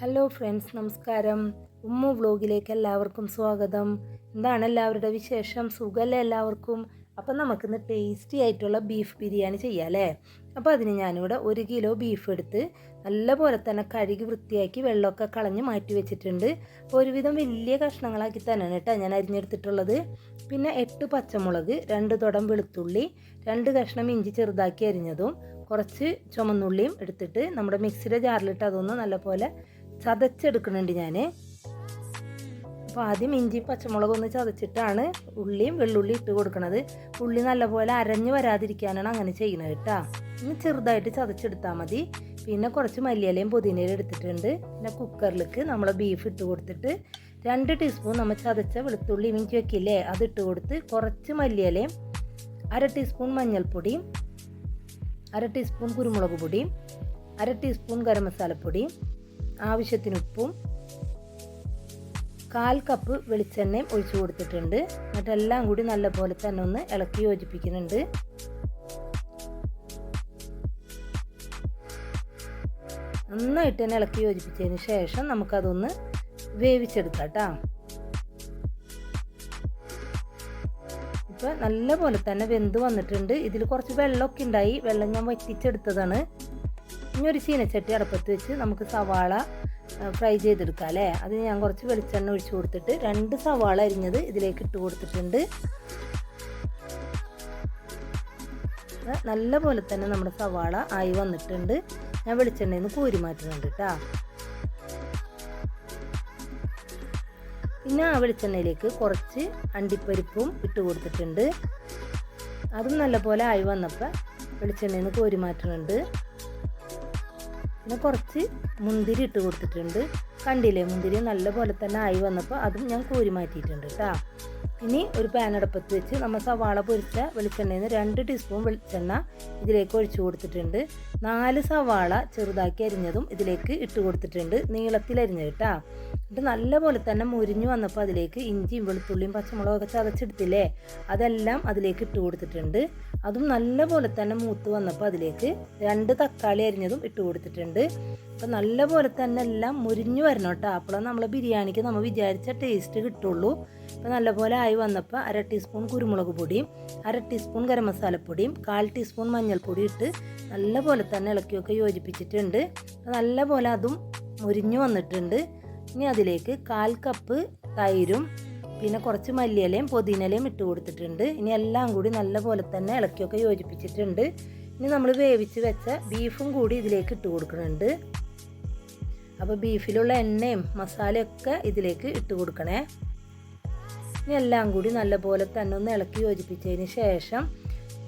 Hello friends നമസ്കാരം. ഉമ്മു വ്ലോഗിലേക്ക് എല്ലാവർക്കും സ്വാഗതം. എന്താണ് എല്ലാവരുടെ വിശേഷം? സുഖമല്ലേ എല്ലാവർക്കും? അപ്പം നമുക്കിന്ന് ടേസ്റ്റി ആയിട്ടുള്ള ബീഫ് ബിരിയാണി ചെയ്യാം അല്ലേ അപ്പോൾ അതിന് ഞാനിവിടെ ഒരു കിലോ ബീഫ് എടുത്ത് നല്ലപോലെ തന്നെ കഴുകി വൃത്തിയാക്കി വെള്ളമൊക്കെ കളഞ്ഞ് മാറ്റി വെച്ചിട്ടുണ്ട്. അപ്പോൾ ഒരുവിധം വലിയ കഷ്ണങ്ങളാക്കി തന്നെയാണ് കേട്ടോ ഞാൻ അരിഞ്ഞെടുത്തിട്ടുള്ളത്. പിന്നെ എട്ട് പച്ചമുളക് രണ്ട് തുടം വെളുത്തുള്ളി രണ്ട് കഷ്ണം ഇഞ്ചി ചെറുതാക്കി അരിഞ്ഞതും കുറച്ച് ചുമന്നുള്ളിയും എടുത്തിട്ട് നമ്മുടെ മിക്സിയുടെ ജാറിലിട്ട് അതൊന്ന് നല്ലപോലെ ചതച്ചെടുക്കുന്നുണ്ട് ഞാൻ അപ്പോൾ ആദ്യം ഇഞ്ചി പച്ചമുളക് ഒന്ന് ചതച്ചിട്ടാണ് ഉള്ളിയും വെള്ളുള്ളി ഇട്ട് കൊടുക്കുന്നത് ഉള്ളി നല്ലപോലെ അരഞ്ഞു വരാതിരിക്കാനാണ് അങ്ങനെ ചെയ്യുന്നത് കേട്ടോ. ഇനി ചെറുതായിട്ട് ചതച്ചെടുത്താൽ മതി. പിന്നെ കുറച്ച് മല്ലിയിലയും പുതിനയിലും എടുത്തിട്ടുണ്ട്. പിന്നെ കുക്കറിലേക്ക് നമ്മൾ ബീഫ് ഇട്ട് കൊടുത്തിട്ട് രണ്ട് ടീസ്പൂൺ നമ്മൾ ചതച്ച വെളുത്തുള്ളി ഇഞ്ചി വെക്കില്ലേ അത് ഇട്ട് കൊടുത്ത് കുറച്ച് മല്ലിയിലയും അര ടീസ്പൂൺ മഞ്ഞൾപ്പൊടിയും അര ടീസ്പൂൺ കുരുമുളക് പൊടിയും അര ടീസ്പൂൺ ഗരം മസാലപ്പൊടിയും ആവശ്യത്തിന് ഉപ്പും കാൽ കപ്പ് വെളിച്ചെണ്ണയും ഒഴിച്ചു കൊടുത്തിട്ടുണ്ട്. എന്നിട്ടെല്ലാം കൂടി നല്ലപോലെ തന്നെ ഒന്ന് ഇളക്കി യോജിപ്പിക്കുന്നുണ്ട്. നന്നായിട്ട് തന്നെ ഇളക്കി യോജിപ്പിച്ചതിന് ശേഷം നമുക്കതൊന്ന് വേവിച്ചെടുക്കാം കേട്ടോ. ഇപ്പം നല്ല പോലെ തന്നെ വെന്ത് വന്നിട്ടുണ്ട്. ഇതിൽ കുറച്ച് വെള്ളമൊക്കെ ഉണ്ടായി. വെള്ളം ഞാൻ വറ്റിച്ചെടുത്തതാണ്. ഇനി ഒരു ചീനച്ചട്ടി അടുപ്പത്ത് വെച്ച് നമുക്ക് സവാള ഫ്രൈ ചെയ്തെടുക്കാം അല്ലേ? അതിന് ഞാൻ കുറച്ച് വെളിച്ചെണ്ണ ഒഴിച്ചു കൊടുത്തിട്ട് രണ്ട് സവാള അരിഞ്ഞത് ഇതിലേക്ക് ഇട്ട് കൊടുത്തിട്ടുണ്ട്. നല്ല പോലെ തന്നെ നമ്മുടെ സവാള ആയി വന്നിട്ടുണ്ട്. ഞാൻ വെളിച്ചെണ്ണയിൽ നിന്ന് കോരി മാറ്റുന്നുണ്ട് കേട്ടോ. പിന്നെ ആ വെളിച്ചെണ്ണയിലേക്ക് കുറച്ച് അണ്ടിപ്പരിപ്പും ഇട്ട് കൊടുത്തിട്ടുണ്ട്. അതും നല്ലപോലെ ആയി വന്നപ്പോൾ വെളിച്ചെണ്ണയിൽ നിന്ന് കോരി മാറ്റുന്നുണ്ട്. പിന്നെ കുറച്ച് മുന്തിരി ഇട്ട് കൊടുത്തിട്ടുണ്ട്. കണ്ടില്ലേ? മുന്തിരി നല്ല പോലെ തന്നെ ആയി വന്നപ്പോൾ അതും ഞാൻ കോരി മാറ്റിയിട്ടുണ്ട് കേട്ടോ ഇനി ഒരു പാൻ അടുപ്പത്ത് വെച്ച് നമ്മൾ സവാള പൊരിച്ച വെളിച്ചെണ്ണയിൽ നിന്ന് രണ്ട് ടീസ്പൂൺ വെളിച്ചെണ്ണ ഇതിലേക്ക് ഒഴിച്ചു കൊടുത്തിട്ടുണ്ട്. നാല് സവാള ചെറുതാക്കി അരിഞ്ഞതും ഇതിലേക്ക് ഇട്ട് കൊടുത്തിട്ടുണ്ട്. നീളത്തിൽ അരിഞ്ഞത് കേട്ടോ. എന്നിട്ട് നല്ലപോലെ തന്നെ മുരിഞ്ഞു വന്നപ്പോൾ അതിലേക്ക് ഇഞ്ചിയും വെളുത്തുള്ളിയും പച്ചമുളകൊക്കെ ചതച്ചെടുത്തില്ലേ? അതെല്ലാം അതിലേക്ക് ഇട്ട് കൊടുത്തിട്ടുണ്ട്. അതും നല്ലപോലെ തന്നെ മൂത്ത് വന്നപ്പോൾ അതിലേക്ക് രണ്ട് തക്കാളി അരിഞ്ഞതും ഇട്ട് കൊടുത്തിട്ടുണ്ട്. അപ്പോൾ നല്ലപോലെ തന്നെ എല്ലാം മുരിഞ്ഞു വരണം കേട്ടോ. അപ്പോഴാണ് നമ്മൾ ബിരിയാണിക്ക് നമ്മൾ വിചാരിച്ച ടേസ്റ്റ് കിട്ടുള്ളൂ. അപ്പോൾ നല്ലപോലെ ആയി വന്നപ്പോൾ അര ടീസ്പൂൺ കുരുമുളക് പൊടിയും അര ടീസ്പൂൺ ഗരം മസാലപ്പൊടിയും കാൽ ടീസ്പൂൺ മഞ്ഞൾപ്പൊടി ഇട്ട് നല്ലപോലെ തന്നെ ഇളക്കിയൊക്കെ യോജിപ്പിച്ചിട്ടുണ്ട്. നല്ലപോലെ അതും മുരിഞ്ഞു വന്നിട്ടുണ്ട്. ഇനി അതിലേക്ക് കാൽ കപ്പ് തൈരും പിന്നെ കുറച്ച് മല്ലിയിലയും പുതിനയിലയും ഇട്ട് കൊടുത്തിട്ടുണ്ട്. ഇനി എല്ലാം കൂടി നല്ലപോലെ തന്നെ ഇളക്കിയൊക്കെ യോജിപ്പിച്ചിട്ടുണ്ട്. ഇനി നമ്മൾ വേവിച്ച് വെച്ച ബീഫും കൂടി ഇതിലേക്ക് ഇട്ട് കൊടുക്കുന്നുണ്ട്. അപ്പോൾ ബീഫിലുള്ള എണ്ണയും മസാലയൊക്കെ ഇതിലേക്ക് ഇട്ട് കൊടുക്കണേ. ഇനി എല്ലാം കൂടി നല്ലപോലെ തന്നെ ഒന്ന് ഇളക്കി യോജിപ്പിച്ചതിന് ശേഷം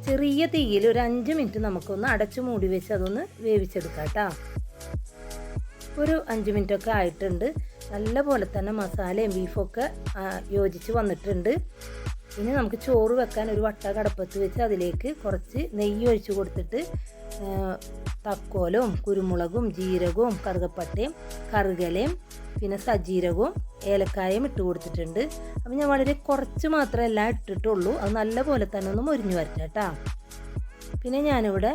ചെറിയ തീയിൽ ഒരു അഞ്ച് മിനിറ്റ് നമുക്കൊന്ന് അടച്ചു മൂടി വെച്ച് അതൊന്ന് വേവിച്ചെടുക്കാം കേട്ടോ. ഒരു അഞ്ച് മിനിറ്റ് ഒക്കെ ആയിട്ടുണ്ട്. നല്ല പോലെ തന്നെ മസാലയും ബീഫൊക്കെ യോജിച്ച് വന്നിട്ടുണ്ട്. ഇനി നമുക്ക് ചോറ് വെക്കാൻ ഒരു വട്ട കടപ്പത്ത് വെച്ച് അതിലേക്ക് കുറച്ച് നെയ്യ് ഒഴിച്ച് കൊടുത്തിട്ട് തക്കോലും കുരുമുളകും ജീരകവും കറുകപ്പട്ടയും കറുകലയും പിന്നെ സജീരകവും ഏലക്കായും ഇട്ട് കൊടുത്തിട്ടുണ്ട്. അപ്പം ഞാൻ വളരെ കുറച്ച് മാത്രമേ എല്ലാം ഇട്ടിട്ടുള്ളൂ. അത് നല്ല പോലെ തന്നെ ഒന്ന് മൊരിഞ്ഞു വരട്ടെ കേട്ടോ പിന്നെ ഞാനിവിടെ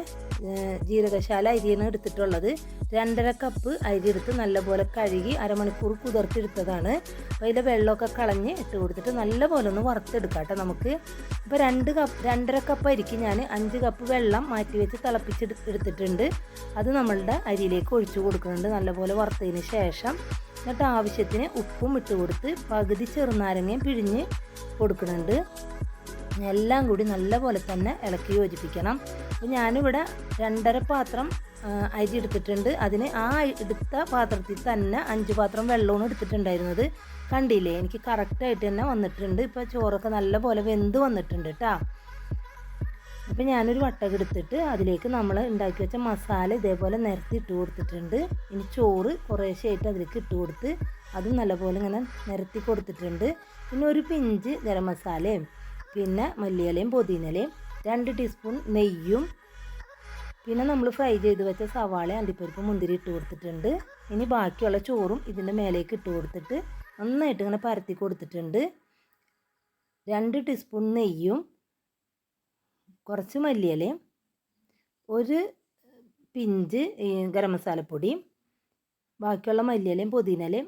ജീരകശാല അരിയാണ് എടുത്തിട്ടുള്ളത്. രണ്ടര കപ്പ് അരി എടുത്ത് നല്ലപോലെ കഴുകി അരമണിക്കൂർ കുതിർത്തെടുത്തതാണ് അപ്പോൾ അതിന്റെ വെള്ളമൊക്കെ കളഞ്ഞ് ഇട്ട് കൊടുത്തിട്ട് നല്ലപോലെ ഒന്ന് വറുത്തെടുക്കാം കേട്ടോ നമുക്ക്. അപ്പോൾ രണ്ട് കപ്പ് രണ്ടര കപ്പ് അരിക്ക് ഞാൻ അഞ്ച് കപ്പ് വെള്ളം മാറ്റി വെച്ച് തിളപ്പിച്ച് എടുത്തിട്ടുണ്ട്. അത് നമ്മളുടെ അരിയിലേക്ക് ഒഴിച്ചു കൊടുക്കുന്നുണ്ട് നല്ലപോലെ വറുത്തതിന് ശേഷം. എന്നിട്ട് ആവശ്യത്തിന് ഉപ്പും ഇട്ട് കൊടുത്ത് പകുതി ചെറുനാരങ്ങയും പിഴിഞ്ഞ് കൊടുക്കുന്നുണ്ട്. എല്ലാം കൂടി നല്ലപോലെ തന്നെ ഇളക്കി യോജിപ്പിക്കണം. അപ്പോൾ ഞാനിവിടെ രണ്ടര പാത്രം അരി എടുത്തിട്ടുണ്ട്. അതിന് ആ എടുത്ത പാത്രത്തിൽ തന്നെ അഞ്ച് പാത്രം വെള്ളവും എടുത്തിട്ടുണ്ടായിരുന്നത്. കണ്ടില്ലേ? എനിക്ക് കറക്റ്റായിട്ട് തന്നെ വന്നിട്ടുണ്ട്. ഇപ്പോൾ ചോറൊക്കെ നല്ലപോലെ വെന്ത് വന്നിട്ടുണ്ട് കേട്ടോ അപ്പോൾ ഞാനൊരു വട്ടക എടുത്തിട്ട് അതിലേക്ക് നമ്മൾ ഉണ്ടാക്കി വെച്ച മസാല ഇതേപോലെ നിരത്തി ഇട്ട് കൊടുത്തിട്ടുണ്ട്. ഇനി ചോറ് കുറേശ്ശായിട്ട് അതിലേക്ക് ഇട്ട് കൊടുത്ത് അതും നല്ലപോലെ ഇങ്ങനെ നിരത്തി കൊടുത്തിട്ടുണ്ട്. പിന്നെ ഒരു പിഞ്ച് ഗരം മസാലയും പിന്നെ മല്ലിയിലയും പുതിനയിലയും രണ്ട് ടീസ്പൂൺ നെയ്യും. പിന്നെ നമ്മൾ ഫ്രൈ ചെയ്ത് വെച്ച സവാള അണ്ടിപ്പരിപ്പ് മുന്തിരി ഇട്ട് കൊടുത്തിട്ടുണ്ട്. ഇനി ബാക്കിയുള്ള ചോറും ഇതിന്റെ മേലേക്ക് ഇട്ട് കൊടുത്തിട്ട് നന്നായിട്ട് ഇങ്ങനെ പരത്തി കൊടുത്തിട്ടുണ്ട്. രണ്ട് ടീസ്പൂൺ നെയ്യും കുറച്ച് മല്ലിയിലയും ഒരു പിഞ്ച് ഗരം മസാലപ്പൊടിയും ബാക്കിയുള്ള മല്ലിയിലയും പുതിനയിലയും.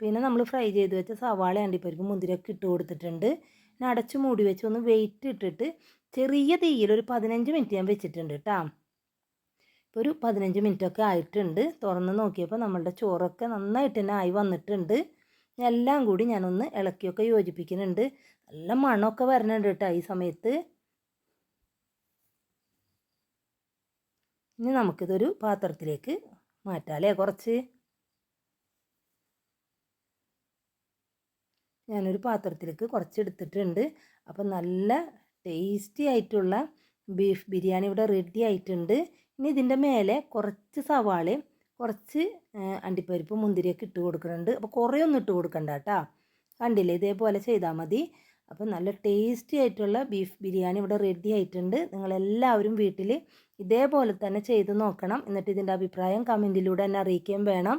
പിന്നെ നമ്മൾ ഫ്രൈ ചെയ്ത് വെച്ച സവാള അണ്ടിപ്പരിപ്പ് മുന്തിരിയൊക്കെ ഇട്ട് കൊടുത്തിട്ടുണ്ട്. പിന്നെ അടച്ചു മൂടി വെച്ച് ഒന്ന് വെയിറ്റ് ഇട്ടിട്ട് ചെറിയ തീയിൽ ഒരു പതിനഞ്ച് മിനിറ്റ് ഞാൻ വെച്ചിട്ടുണ്ട് കേട്ടോ ഇപ്പോൾ ഒരു പതിനഞ്ച് മിനിറ്റൊക്കെ ആയിട്ടുണ്ട്. തുറന്ന് നോക്കിയപ്പോൾ നമ്മളുടെ ചോറൊക്കെ നന്നായിട്ട് തന്നെ ആയി വന്നിട്ടുണ്ട്. എല്ലാം കൂടി ഞാനൊന്ന് ഇളക്കിയൊക്കെ യോജിപ്പിക്കുന്നുണ്ട്. നല്ല മണമൊക്കെ വരണുണ്ട് കേട്ടോ ഈ സമയത്ത്. ഇനി നമുക്കിതൊരു പാത്രത്തിലേക്ക് മാറ്റാലേ കുറച്ച്? ഞാനൊരു പാത്രത്തിലേക്ക് കുറച്ച് എടുത്തിട്ടുണ്ട് അപ്പം നല്ല ടേസ്റ്റി ആയിട്ടുള്ള ബീഫ് ബിരിയാണി ഇവിടെ റെഡി ആയിട്ടുണ്ട്. ഇനി ഇതിന്റെ മേലെ കുറച്ച് സവാളയും കുറച്ച് അണ്ടിപ്പരിപ്പ് മുന്തിരിയൊക്കെ ഇട്ട് കൊടുക്കുന്നുണ്ട്. അപ്പോൾ കുറേ ഒന്നും ഇട്ട് കൊടുക്കണ്ട കേട്ടോ. കണ്ടില്ലേ? ഇതേപോലെ ചെയ്താൽ മതി. അപ്പം നല്ല ടേസ്റ്റി ആയിട്ടുള്ള ബീഫ് ബിരിയാണി ഇവിടെ റെഡി ആയിട്ടുണ്ട്. നിങ്ങളെല്ലാവരും വീട്ടിൽ ഇതേപോലെ തന്നെ ചെയ്ത് നോക്കണം. എന്നിട്ട് ഇതിന്റെ അഭിപ്രായം കമന്റിലൂടെ എന്നെ അറിയിക്കുകയും വേണം.